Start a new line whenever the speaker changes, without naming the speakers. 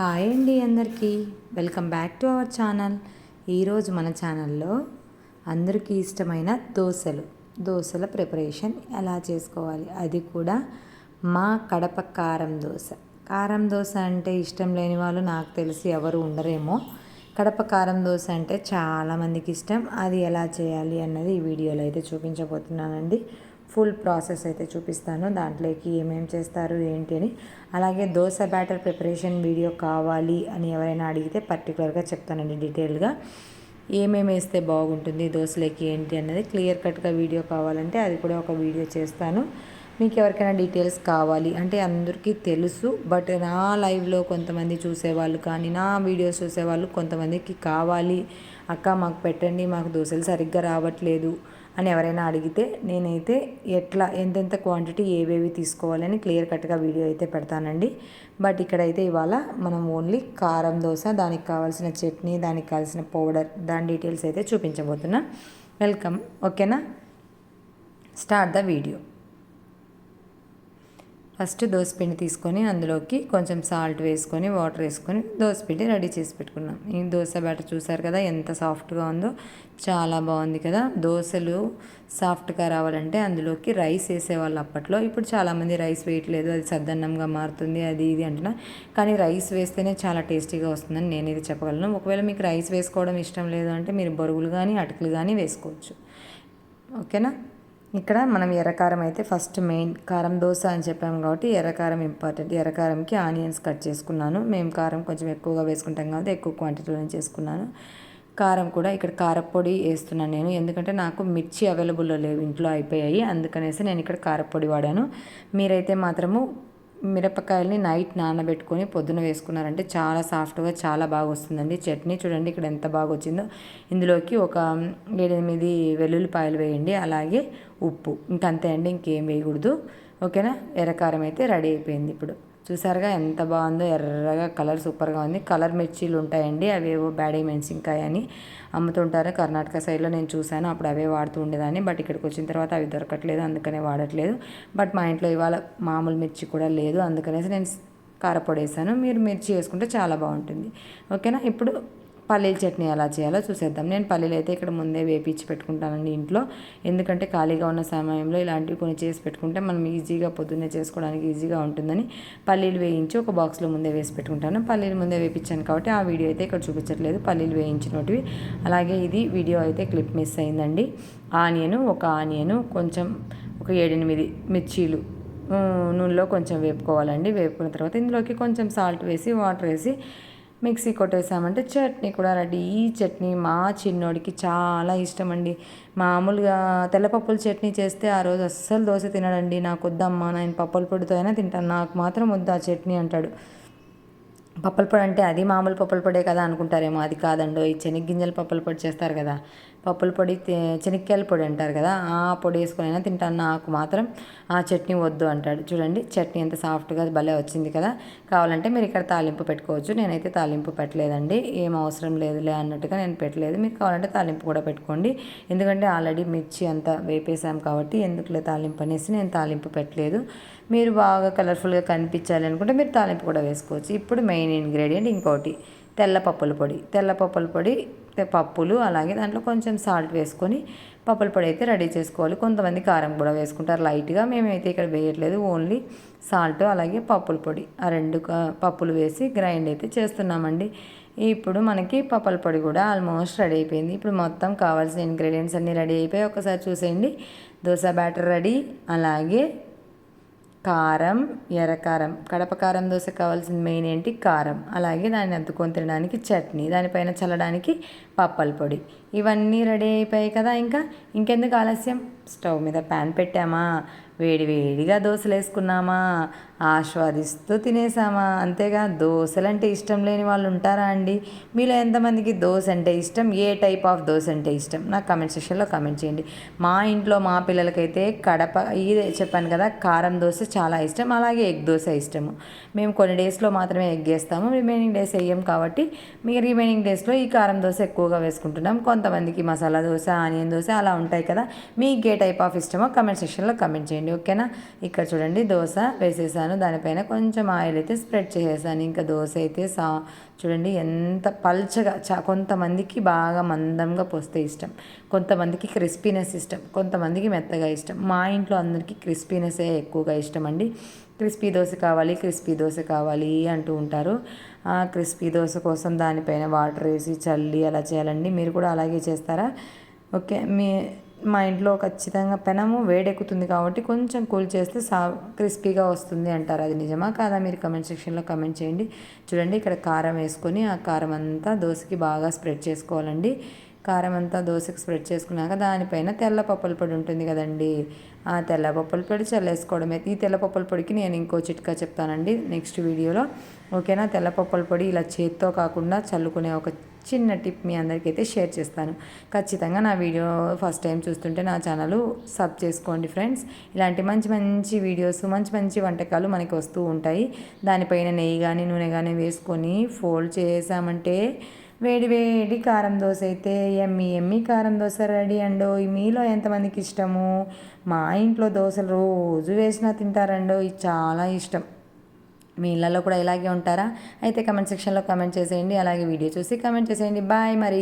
Hi అండి అందరికీ. Welcome back to our channel. ఈరోజు మన ఛానల్లో అందరికీ ఇష్టమైన దోశలు. దోశల ప్రిపరేషన్ ఎలా చేసుకోవాలి? అది కూడా మా కడప కారం దోశ. కారం దోశ అంటే ఇష్టం లేని వాళ్ళు నాకు తెలిసి ఎవరు ఉండరేమో. కడప కారం దోశ అంటే చాలామందికి ఇష్టం. అది ఎలా చేయాలి అన్నది ఈ వీడియోలో అయితే చూపించబోతున్నానండి. ఫుల్ ప్రాసెస్ అయితే చూపిస్తాను. దాంట్లోకి ఏమేమి చేస్తారు ఏంటి అని. అలాగే దోశ బ్యాటర్ ప్రిపరేషన్ వీడియో కావాలి అని ఎవరైనా అడిగితే పర్టికులర్గా చెప్తానండి డీటెయిల్గా ఏమేమి వేస్తే బాగుంటుంది దోశలోకి ఏంటి అన్నది. క్లియర్ కట్గా వీడియో కావాలంటే అది కూడా ఒక వీడియో చేస్తాను. మీకు ఎవరికైనా డీటెయిల్స్ కావాలి అంటే అందరికీ తెలుసు బట్ నా లైవ్లో కొంతమంది చూసేవాళ్ళు కానీ నా వీడియోస్ చూసేవాళ్ళు కొంతమందికి కావాలి. అక్క మాకు పెట్టండి మాకు దోశలు సరిగ్గా రావట్లేదు అని ఎవరైనా అడిగితే నేనైతే ఎట్లా ఎంతెంత క్వాంటిటీ ఏవేవి తీసుకోవాలని క్లియర్ కట్గా వీడియో అయితే పెడతానండి. బట్ ఇక్కడైతే ఇవాళ మనం ఓన్లీ కారం దోశ దానికి కావాల్సిన చట్నీ దానికి కావాల్సిన పౌడర్ దాని డీటెయిల్స్ అయితే చూపించబోతున్నా. వెల్కమ్ ఓకేనా స్టార్ట్ ద వీడియో ఫస్ట్ దోసపిండి తీసుకొని అందులోకి కొంచెం సాల్ట్ వేసుకొని వాటర్ వేసుకొని దోసపిండి రెడీ చేసి పెట్టుకున్నాం. ఈ దోశ బ్యాటర్ చూసారు కదా ఎంత సాఫ్ట్గా ఉందో చాలా బాగుంది కదా. దోశలు సాఫ్ట్గా రావాలంటే అందులోకి రైస్ వేసేవాళ్ళు అప్పట్లో. ఇప్పుడు చాలామంది రైస్ వేయట్లేదు అది సద్దన్నంగా మారుతుంది అది ఇది అంటున్నా కానీ రైస్ వేస్తేనే చాలా టేస్టీగా వస్తుందని నేను ఇది చెప్పగలను. ఒకవేళ మీకు రైస్ వేసుకోవడం ఇష్టం లేదు అంటే మీరు బొరుగులు కానీ అటుకులు కానీ వేసుకోవచ్చు. ఓకేనా? ఇక్కడ మనం ఎర్రకారం అయితే ఫస్ట్ మెయిన్ కారం దోశ అని చెప్పాము కాబట్టి ఎర్రకారం ఇంపార్టెంట్ ఎర్రకారంకి ఆనియన్స్ కట్ చేసుకున్నాను. మేము కారం కొంచెం ఎక్కువగా వేసుకుంటాం కాబట్టి ఎక్కువ క్వాంటిటీలో చేసుకున్నాను. కారం కూడా ఇక్కడ కారపొడి వేస్తున్నాను నేను. ఎందుకంటే నాకు మిర్చి అవైలబుల్లో లేవు ఇంట్లో అయిపోయాయి. అందుకనేసి నేను ఇక్కడ కారపొడి వాడాను. మీరైతే మాత్రము మిరపకాయల్ని నైట్ నానబెట్టుకొని పొద్దున వేసుకున్నారంటే చాలా సాఫ్ట్గా చాలా బాగా వస్తుందండి చట్నీ చూడండి ఇక్కడ ఎంత బాగా వచ్చిందో ఇందులోకి ఒక ఏడెనిమిది వెల్లుల్లిపాయలు వేయండి. అలాగే ఉప్పు. ఇంకంతే అండి ఇంకేం వేయకూడదు. ఓకేనా? ఎర్రకారం అయితే రెడీ అయిపోయింది ఇప్పుడు. చూసారుగా ఎంత బాగుందో ఎర్రగా కలర్ సూపర్గా ఉంది. కలర్ మిర్చీలు ఉంటాయండి. అవేవో బ్యాడీ మెన్సింకాయ అని అమ్ముతుంటారు. కర్ణాటక సైడ్లో నేను చూశాను. అప్పుడు అవే వాడుతూ ఉండేదాన్ని. బట్ ఇక్కడికి వచ్చిన తర్వాత అవి దొరకట్లేదు. అందుకనే వాడట్లేదు. బట్ మా ఇంట్లో ఇవాళ మామూలు మిర్చి కూడా లేదు. అందుకనేసి నేను కారపొడి వేసాను. మీరు మిర్చి వేసుకుంటే చాలా బాగుంటుంది. ఓకేనా? ఇప్పుడు పల్లీల చట్నీ ఎలా చేయాలో చూసేద్దాం. నేను పల్లీలు అయితే ఇక్కడ ముందే వేపించి పెట్టుకుంటానండి ఇంట్లో. ఎందుకంటే ఖాళీగా ఉన్న సమయంలో ఇలాంటివి కొన్ని చేసి పెట్టుకుంటే మనం ఈజీగా పొద్దున్నే చేసుకోవడానికి ఈజీగా ఉంటుందని పల్లీలు వేయించి ఒక బాక్స్లో ముందే వేసి పెట్టుకుంటాను. పల్లీలు ముందే వేయించాను కాబట్టి ఆ వీడియో అయితే ఇక్కడ చూపించట్లేదు. పల్లీలు వేయించినటివి. అలాగే ఇది వీడియో అయితే క్లిప్ మిస్ అయిందండి. ఆనియను ఒక ఆనియను కొంచెం ఒక ఏడెనిమిది మిర్చీలు నూనెలో కొంచెం వేపుకోవాలండి. వేపుకున్న తర్వాత ఇందులోకి కొంచెం సాల్ట్ వేసి వాటర్ వేసి మిక్సీ కొట్టేసామంటే చట్నీ కూడా రెడీ. ఈ చట్నీ మా చిన్నోడికి చాలా ఇష్టం అండి మామూలుగా తెల్లపప్పుల చట్నీ చేస్తే ఆ రోజు అస్సలు దోశ తినడండి. నాకు వద్దమ్మా నేను పప్పుల పొడితో అయినా తింటాను. నాకు మాత్రం వద్దు ఆ చట్నీ అంటాడు. పప్పుల పొడి అంటే అది మామూలు పప్పుల పొడే కదా అనుకుంటారేమో. అది కాదండో ఈ శనగ్గింజల పప్పుల పొడి చేస్తారు కదా. పప్పుల పొడి శనక్కాయల పొడి అంటారు కదా ఆ పొడి వేసుకునైనా తింటాను. నాకు మాత్రం ఆ చట్నీ వద్దు అంటాడు. చూడండి చట్నీ ఎంత సాఫ్ట్గా భలే వచ్చింది కదా. కావాలంటే మీరు ఇక్కడ తాలింపు పెట్టుకోవచ్చు. నేనైతే తాలింపు పెట్టలేదండి. ఏం అవసరం లేదులే అన్నట్టుగా నేను పెట్టలేదు. మీకు కావాలంటే తాలింపు కూడా పెట్టుకోండి. ఎందుకంటే ఆల్రెడీ మిర్చి అంతా వేపేసాం కాబట్టి ఎందుకులే తాలింపు అనేసి నేను తాలింపు పెట్టలేదు. మీరు బాగా కలర్ఫుల్గా కనిపించాలి అనుకుంటే మీరు తాలింపు కూడా వేసుకోవచ్చు. ఇప్పుడు మెయిన్ ఇంగ్రీడియంట్ ఇంకోటి తెల్ల పప్పుల పొడి. తెల్ల పప్పుల పొడి పప్పులు అలాగే దాంట్లో కొంచెం సాల్ట్ వేసుకొని పప్పుల పొడి అయితే రెడీ చేసుకోవాలి. కొంతమంది కారం కూడా వేసుకుంటారు. లైట్గా మేమైతే ఇక్కడ వేయట్లేదు. ఓన్లీ సాల్ట్ అలాగే పప్పుల పొడి. ఆ రెండు పప్పులు వేసి గ్రైండ్ అయితే చేస్తున్నామండి. ఇప్పుడు మనకి పప్పుల పొడి కూడా ఆల్మోస్ట్ రెడీ అయిపోయింది. ఇప్పుడు మొత్తం కావాల్సిన ఇంగ్రీడియంట్స్ అన్నీ రెడీ అయిపోయి ఒకసారి చూసేయండి. Dosa batter ready. అలాగే కారం ఎర్రకారం కడప కారం దోశ కావాల్సిన మెయిన్ ఏంటి? కారం. అలాగే దాన్ని అద్దుకొని తినడానికి చట్నీ. దానిపైన చల్లడానికి పప్పల పొడి. ఇవన్నీ రెడీ అయిపోయాయి కదా ఇంకా. ఇంకెందుకు ఆలస్యం? స్టవ్ మీద ప్యాన్ పెట్టామా? వేడి వేడిగా దోశలు వేసుకున్నామా ఆస్వాదిస్తూ తినేసామా అంతేగా దోశలు అంటే ఇష్టం లేని వాళ్ళు ఉంటారా అండి? మీలో ఎంతమందికి దోశ అంటే ఇష్టం? ఏ టైప్ ఆఫ్ దోశ అంటే ఇష్టం? నాకు కమెంట్ సెక్షన్లో కమెంట్ చేయండి. మా ఇంట్లో మా పిల్లలకైతే కడప ఇదే చెప్పాను కదా కారం దోశ చాలా ఇష్టం అలాగే ఎగ్ దోశ ఇష్టము. మేము కొన్ని డేస్లో మాత్రమే ఎగ్ వేస్తాము రిమైనింగ్ డేస్ వేయం కాబట్టి మీ రిమైనింగ్ డేస్లో ఈ కారం దోశ ఎక్కువగా వేసుకుంటున్నాం. కొంతమందికి మసాలా దోశ ఆనియన్ దోశ అలా ఉంటాయి కదా మీకు ఏ టైప్ ఆఫ్ ఇష్టమో కమెంట్ సెక్షన్లో కమెంట్ చేయండి ఓకేనా? ఇక్కడ చూడండి దోశ వేసేసాను. చేశాను దానిపైన కొంచెం ఆయిల్ అయితే స్ప్రెడ్ చేసేసాను. ఇంకా దోశ అయితే సా చూడండి ఎంత పల్చగా చా కొంతమందికి బాగా మందంగా పోస్తే ఇష్టం. కొంతమందికి క్రిస్పీనెస్ ఇష్టం. కొంతమందికి మెత్తగా ఇష్టం. మా ఇంట్లో అందరికీ క్రిస్పీనెస్సే ఎక్కువగా ఇష్టం అండి క్రిస్పీ దోశ కావాలి క్రిస్పీ దోశ కావాలి అంటూ ఉంటారు. ఆ క్రిస్పీ దోశ కోసం దానిపైన వాటర్ వేసి చల్లి అలా చేయాలండి. మీరు కూడా అలాగే చేస్తారా? ఓకే. మీ మా ఇంట్లో ఖచ్చితంగా పెనము వేడెక్కుతుంది కాబట్టి కొంచెం కూల్ చేస్తే సా క్రిస్పీగా వస్తుంది అంటారు. అది నిజమా కాదా? మీరు కమెంట్ సెక్షన్లో కమెంట్ చేయండి. చూడండి ఇక్కడ కారం వేసుకొని ఆ కారం అంతా దోశకి బాగా స్ప్రెడ్ చేసుకోవాలండి. కారం అంతా దోశకి స్ప్రెడ్ చేసుకున్నాక దానిపైన తెల్ల పప్పుల పొడి ఉంటుంది కదండి. ఆ తెల్ల పప్పుల పొడి చల్లేసుకోవడమే. ఈ తెల్ల పప్పుల పొడికి నేను ఇంకో చిట్కా చెప్తానండి నెక్స్ట్ వీడియోలో. ఓకేనా? తెల్ల పప్పుల పొడి ఇలా చేత్తో కాకుండా చల్లుకునే ఒక చిన్న టిప్ మీ అందరికైతే షేర్ చేస్తాను. ఖచ్చితంగా నా వీడియో ఫస్ట్ టైం చూస్తుంటే నా ఛానల్ సబ్ చేసుకోండి ఫ్రెండ్స్. ఇలాంటి మంచి మంచి వీడియోస్ మంచి మంచి వంటకాలు మనకి వస్తూ ఉంటాయి. దానిపైన నెయ్యి కానీ నూనె కానీ వేసుకొని ఫోల్డ్ చేసామంటే వేడి వేడి కారం దోశ అయితే ఎమ్మి ఎమ్మి కారం దోశ రెడీ అండో మీలో ఎంతమందికి ఇష్టము? మా ఇంట్లో దోశలు రోజు వేసినా తింటారండో ఇది చాలా ఇష్టం. మీ ఇళ్ళల్లో కూడా ఇలాగే ఉంటారా? అయితే కమెంట్ సెక్షన్లో కమెంట్ చేసేయండి. అలాగే వీడియో చూసి కమెంట్ చేసేయండి. బాయ్ మరి.